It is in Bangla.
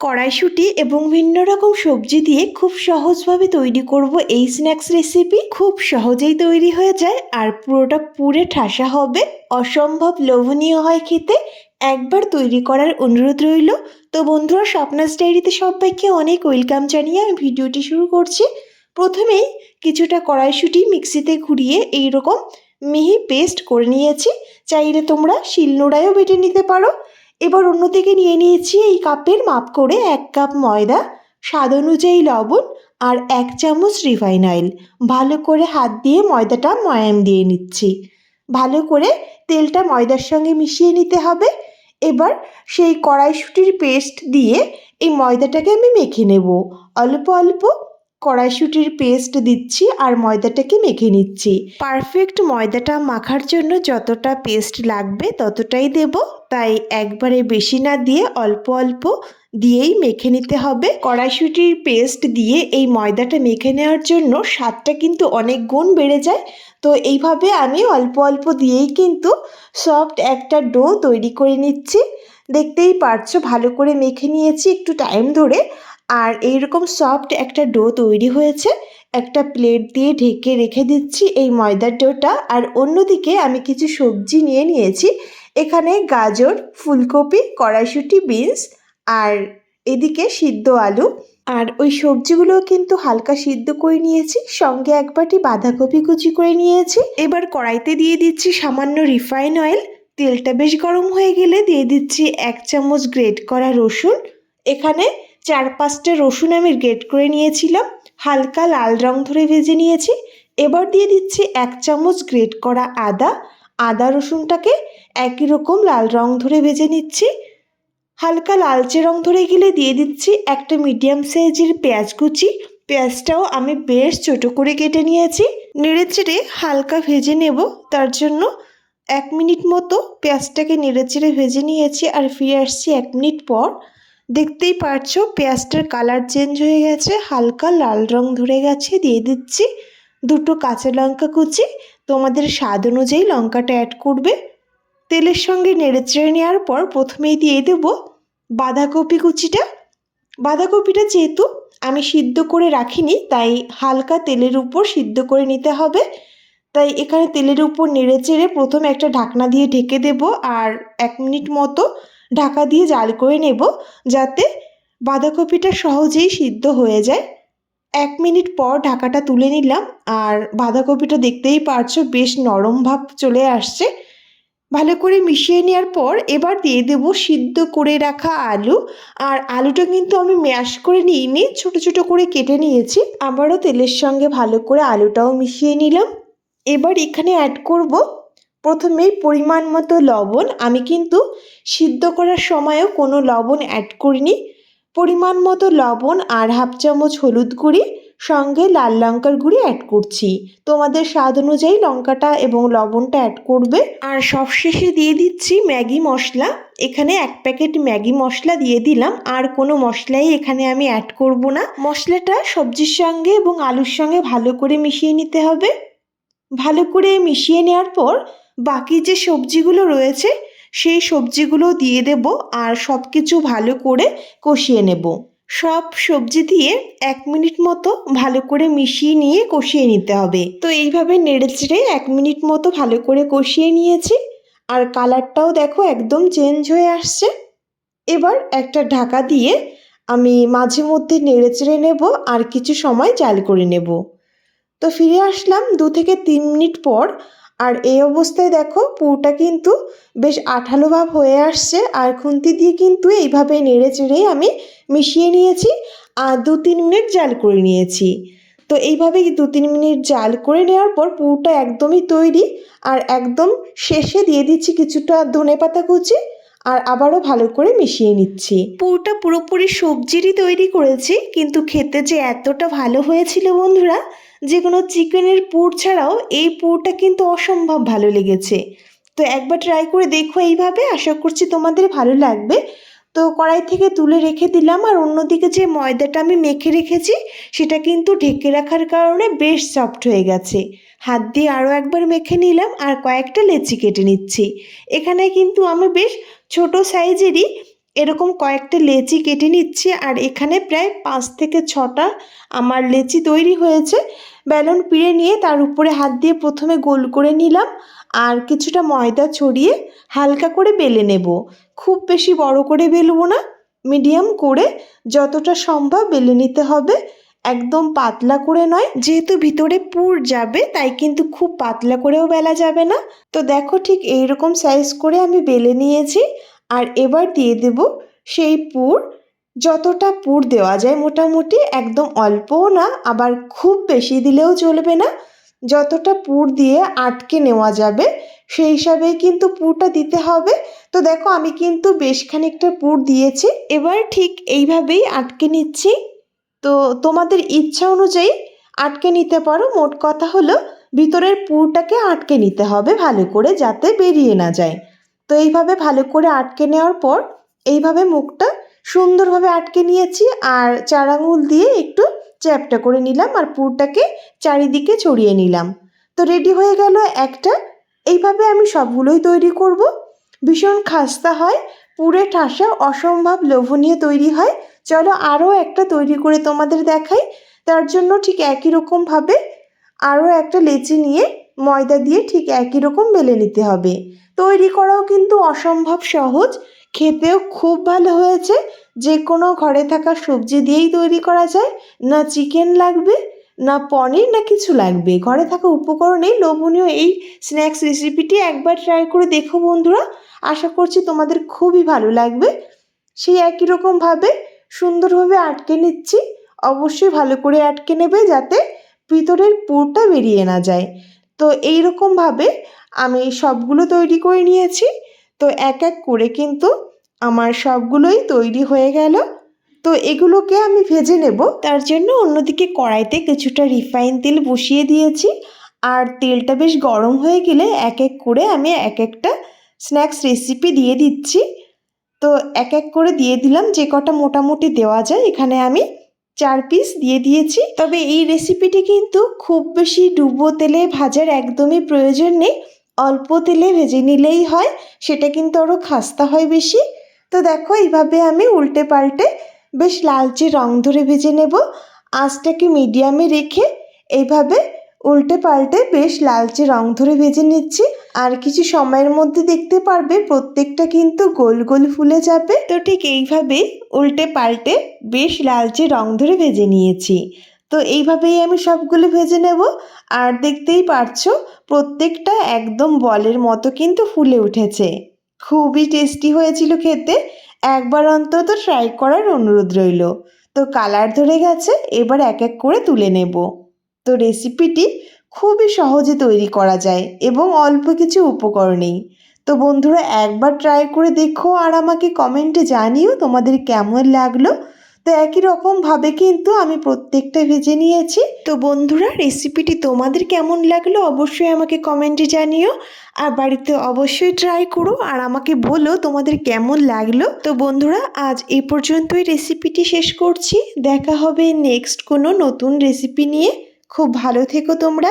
কড়াইশুঁটি এবং ভিন্ন রকম সবজি দিয়ে খুব সহজভাবে তৈরি করব এই স্ন্যাক্স রেসিপি খুব সহজেই তৈরি হয়ে যায় আর পুরোটা পুরে ঠাসা হবে। অসম্ভব লোভনীয় হয় খেতে। একবার তৈরি করার অনুরোধ রইল। তো বন্ধুরা, স্বপ্নাস ডায়েরিতে সবাইকে অনেক ওয়েলকাম জানিয়ে আমি ভিডিওটি শুরু করছি। প্রথমেই কিছুটা কড়াইশুঁটি মিক্সিতে ঘুরিয়ে এইরকম মিহি পেস্ট করে নিয়েছি। চাইলে তোমরা শিলনোড়ায়ও বেটে নিতে পারো। এবার অন্যদিকে নিয়ে নিয়েছি এই কাপের মাপ করে এক কাপ ময়দা, স্বাদ অনুযায়ী লবণ আর এক চামচ রিফাইন অয়েল। ভালো করে হাত দিয়ে ময়দাটা ময়াম দিয়ে নিচ্ছি। ভালো করে তেলটা ময়দার সঙ্গে মিশিয়ে নিতে হবে। এবার সেই কড়াইশুঁটির পেস্ট দিয়ে এই ময়দাটাকে আমি মেখে নেব। অল্প অল্প কড়াইশুঁটির পেস্ট দিচ্ছি আর ময়দাটাকে মেখে নিচ্ছি। পারফেক্ট ময়দাটা মাখার জন্য যতটা পেস্ট লাগবে ততটাই দেব। তাই একবারে বেশি না দিয়ে অল্প অল্প দিয়েই মেখে নিতে হবে। কড়াইশুঁটির পেস্ট দিয়ে এই ময়দাটা মেখে নেওয়ার জন্য স্বাদটা কিন্তু অনেক গুণ বেড়ে যায়। তো এইভাবে আমি অল্প অল্প দিয়েই কিন্তু সফট একটা ডো তৈরি করে নিচ্ছি। দেখতেই পারছ ভালো করে মেখে নিয়েছি। একটু টাইম ধরে আর এইরকম সফট একটা ডো তৈরি হয়েছে, একটা প্লেট দিয়ে ঢেকে রেখে দিচ্ছি এই ময়দার ডোটা আর অন্যদিকে আমি কিছু সবজি নিয়ে নিয়েছি, এখানে গাজর, ফুলকপি, কড়াইশুঁটি বিনস আর এদিকে সিদ্ধ আলু। আর ওই সবজিগুলো কিন্তু হালকা সিদ্ধ করে নিয়েছি, সঙ্গে এক বাটি বাঁধাকপি কুচি করে নিয়েছি। এবার কড়াইতে দিয়ে দিচ্ছি সামান্য রিফাইন অয়েল তেলটা বেশ গরম হয়ে গেলে দিয়ে দিচ্ছি এক চামচ গ্রেট করা রসুন। এখানে চার পাঁচটা রসুন আমি গ্রেট করে নিয়েছিলাম, হালকা লাল রং ধরে ভেজে নিয়েছি। এবার দিয়ে দিচ্ছি এক চামচ গ্রেট করা আদা। আদা রসুনটাকে একই রকম লাল রং ধরে ভেজে নিচ্ছি। হালকা লালচে রং ধরে গেলে দিয়ে দিচ্ছি একটা মিডিয়াম সাইজের পেঁয়াজ কুচি। পেঁয়াজটাও আমি বেশ ছোট করে কেটে নিয়েছি। নেড়ে চেড়ে হালকা ভেজে নেব। তার জন্য এক মিনিট মতো পেঁয়াজটাকে নেড়ে চেড়ে ভেজে নিয়েছি আর ফিরে আসছি এক মিনিট পর। দেখতেই পারছ, পেঁয়াজটার কালার চেঞ্জ হয়ে গেছে, হালকা লাল রং ধরে গেছে, দিয়ে দিচ্ছি দুটো কাঁচা লঙ্কা কুচি। তোমাদের স্বাদ অনুযায়ী লঙ্কাটা অ্যাড করবে। তেলের সঙ্গে নেড়ে চেড়ে নেওয়ার পর প্রথমেই দিয়ে দেব বাঁধাকপি কুচিটা। বাঁধাকপিটা যেহেতু আমি সিদ্ধ করে রাখিনি, তাই হালকা তেলের উপর সিদ্ধ করে নিতে হবে। তাই এখানে তেলের উপর নেড়ে চেড়ে প্রথমে একটা ঢাকনা দিয়ে ঢেকে দেব, আর এক মিনিট মতো ঢাকা দিয়ে জাল করে নেব যাতে বাঁধাকপিটা সহজেই সিদ্ধ হয়ে যায়। এক মিনিট পর ঢাকাটা তুলে নিলাম আর বাঁধাকপিটা দেখতেই পারছ বেশ নরম ভাব চলে আসছে। ভালো করে মিশিয়ে নেওয়ার পর এবার দিয়ে দেব সিদ্ধ করে রাখা আলু। আর আলুটা কিন্তু আমি ম্যাশ করে নিইনি, ছোট ছোট করে কেটে নিয়েছি। আবারও তেলের সঙ্গে ভালো করে আলুটাও মিশিয়ে নিলাম। এবার এখানে অ্যাড করব প্রথমেই পরিমাণ মতো লবণ, আমি কিন্তু সিদ্ধ করার সময়ও কোনো লবণ অ্যাড করিনি। পরিমাণ মতো লবণ আর হাফ চামচ হলুদ গুঁড়ি, সঙ্গে লাল লঙ্কার গুঁড়ি অ্যাড করছি। তোমাদের স্বাদ অনুযায়ী লঙ্কাটা এবং লবণটা অ্যাড করবে। আর সবশেষে দিয়ে দিচ্ছি ম্যাগি মশলা। এখানে এক প্যাকেট ম্যাগি মশলা দিয়ে দিলাম। আর কোনো মশলাই এখানে আমি অ্যাড করব না। মশলাটা সবজির সঙ্গে এবং আলুর সঙ্গে ভালো করে মিশিয়ে নিতে হবে। ভালো করে মিশিয়ে নেওয়ার পর বাকি যে সবজিগুলো রয়েছে, সেই সবজিগুলো দিয়ে দেব আর সব কিছু ভালো করে কষিয়ে নেব। সব সবজি দিয়ে এক মিনিট মতো ভালো করে মিশিয়ে নিয়ে কষিয়ে নিতে হবে। তো এইভাবে নেড়ে চেড়ে এক মিনিট মতো ভালো করে কষিয়ে নিয়েছি। আর কালারটাও দেখো একদম চেঞ্জ হয়ে আসছে। এবার একটা ঢাকা দিয়ে আমি মাঝে মধ্যে নেড়ে চেড়ে নেব আর কিছু সময় জাল করে নেব। তো ফিরে আসলাম দু থেকে তিন মিনিট পর আর এই অবস্থায় দেখো পুরোটা কিন্তু বেশ আঠালো ভাব হয়ে আসছে আর খুন্তি দিয়ে কিন্তু এইভাবে নেড়ে চেড়েই আমি মিশিয়ে নিয়েছি আর দু তিন মিনিট জাল করে নিয়েছি। তো এইভাবে দু তিন মিনিট জাল করে নেওয়ার পর পুরোটা একদমই তৈরি আর একদম শেষে দিয়ে দিচ্ছি কিছুটা ধনে পাতা কুচি আর আবারও ভালো করে মিশিয়ে নিচ্ছি। পুরোটা পুরোপুরি সবজিরই তৈরি করেছি, কিন্তু খেতে যে এতটা ভালো হয়েছিল বন্ধুরা, যে কোনো চিকেনের পুর ছাড়াও এই পুরটা কিন্তু অসম্ভব ভালো লেগেছে। তো একবার ট্রাই করে দেখো এইভাবে, আশা করছি তোমাদের ভালো লাগবে। তো কড়াই থেকে তুলে রেখে দিলাম, আর অন্যদিকে যে ময়দাটা আমি মেখে রেখেছি, সেটা কিন্তু ঢেকে রাখার কারণে বেশ সফট হয়ে গেছে। হাত দিয়ে আরও একবার মেখে নিলাম, আর কয়েকটা লেচি কেটে নিচ্ছি। এখানে কিন্তু আমি বেশ ছোট সাইজেরই এরকম কয়েকটা লেচি কেটে নিচ্ছি আর এখানে প্রায় পাঁচ থেকে ছটা আমার লেচি তৈরি হয়েছে। বেলুন পিড়ে নিয়ে তার উপরে হাত দিয়ে প্রথমে গোল করে নিলাম আর কিছুটা ময়দা ছড়িয়ে হালকা করে বেলে নেব। খুব বেশি বড় করে বেলবো না, মিডিয়াম করে যতটা সম্ভব বেলে নিতে হবে। একদম পাতলা করে নয়, যেহেতু ভিতরে পুর যাবে, তাই কিন্তু খুব পাতলা করেও বেলা যাবে না। তো দেখো ঠিক এইরকম সাইজ করে আমি বেলে নিয়েছি, আর এবার দিয়ে দেব সেই পুর। যতটা পুর দেওয়া যায় মোটামুটি, একদম অল্পও না, আবার খুব বেশি দিলেও চলবে না। যতটা পুর দিয়ে আটকে নেওয়া যাবে, সেই হিসাবেই কিন্তু পুরটা দিতে হবে। তো দেখো আমি কিন্তু বেশ খানিকটা পুর দিয়েছি, এবার ঠিক এইভাবেই আটকে নিচ্ছি। তো তোমাদের ইচ্ছা অনুযায়ী আটকে নিতে পারো। মোট কথা হলো ভিতরের পুরটাকে আটকে নিতে হবে ভালো করে যাতে বেরিয়ে না যায়। তো এইভাবে ভালো করে আটকে নেওয়ার পর এইভাবে মুখটা সুন্দরভাবে আটকে নিয়েছি আর চার আঙুল দিয়ে একটু চ্যাপটা করে নিলাম আর পুরটাকে চারিদিকে ছড়িয়ে নিলাম। তো রেডি হয়ে গেল একটা। এইভাবে আমি সবগুলোই তৈরি করব। ভীষণ খাস্তা হয় পুরে ঠাসা, অসম্ভব লোভনীয় তৈরি হয়। চলো আরও একটা তৈরি করে তোমাদের দেখাই। তার জন্য ঠিক একই রকমভাবে আরও একটা লেচি নিয়ে ময়দা দিয়ে ঠিক একই রকম বেলে নিতে হবে। তৈরি করাও কিন্তু অসম্ভব সহজ, খেতেও খুব ভালো হয়েছে। যে কোনো ঘরে থাকা সবজি দিয়েই তৈরি করা যায়, না চিকেন লাগবে না পনির, না কিছু লাগবে? ঘরে থাকা উপকরণেই লোভনীয় এই স্ন্যাক্স রেসিপিটি একবার ট্রাই করে দেখো বন্ধুরা। আশা করছি তোমাদের খুবই ভালো লাগবে। সেই একই রকমভাবে সুন্দরভাবে আটকে নিচ্ছি। অবশ্যই ভালো করে আটকে নেবে যাতে ভিতরের পুরটা বেরিয়ে না যায়। তো এই রকমভাবে আমি সবগুলো তৈরি করে নিয়েছি। তো এক এক করে কিন্তু আমার সবগুলোই তৈরি হয়ে গেল। তো এগুলোকে আমি ভেজে নেব। তার জন্য অন্যদিকে কড়াইতে কিছুটা রিফাইন তেল বসিয়ে দিয়েছি। আর তেলটা বেশ গরম হয়ে গেলে এক এক করে আমি এক একটা স্ন্যাক্স রেসিপি দিয়ে দিচ্ছি। তো এক এক করে দিয়ে দিলাম, যে কটা মোটামুটি দেওয়া যায় এখানে আমি চার পিস দিয়ে দিয়েছি। তবে এই রেসিপিটি কিন্তু খুব বেশি ডুবো তেলে ভাজার একদমই প্রয়োজন নেই। অল্প তেলে ভেজে নিলেই হয়, সেটা কিন্তু আরও খাস্তা হয় বেশি। তো দেখো এইভাবে আমি উল্টে পাল্টে বেশ লালচে রং ধরে ভেজে নেব। আঁচটাকে মিডিয়ামে রেখে এইভাবে উল্টে পাল্টে বেশ লালচে রং ধরে ভেজে নিচ্ছি। আর কিছু সময়ের মধ্যে দেখতে পারবে, প্রত্যেকটা কিন্তু গোল গোল ফুলে যাবে। তো ঠিক এইভাবেই উল্টে পাল্টে বেশ লালচে রং ধরে ভেজে নিয়েছি। তো এইভাবেই আমি সবগুলো ভেজে নেব। আর দেখতেই পারছ, প্রত্যেকটা একদম বলের মতো কিন্তু ফুলে উঠেছে। খুবই টেস্টি হয়েছিল খেতে। একবার অন্তত ট্রাই করার অনুরোধ রইল। তো কালার ধরে গেছে, এবার এক এক করে তুলে নেব। তো রেসিপিটি খুবই সহজে তৈরি করা যায় এবং অল্প কিছু উপকরণেই। তো বন্ধুরা, একবার ট্রাই করে দেখো আর আমাকে কমেন্টে জানিও তোমাদের কেমন লাগল। তো একই রকমভাবে কিন্তু আমি প্রত্যেকটা ভেজে নিয়েছি। তো বন্ধুরা রেসিপিটি তোমাদের কেমন লাগল অবশ্যই আমাকে কমেন্টে জানিও। আর বাড়িতে অবশ্যই ট্রাই করো আর আমাকে বলো তোমাদের কেমন লাগল। তো বন্ধুরা, আজ এই পর্যন্তই রেসিপিটি শেষ করছি। দেখা হবে নেক্সট কোনো নতুন রেসিপি নিয়ে। খুব ভালো থেকো তোমরা।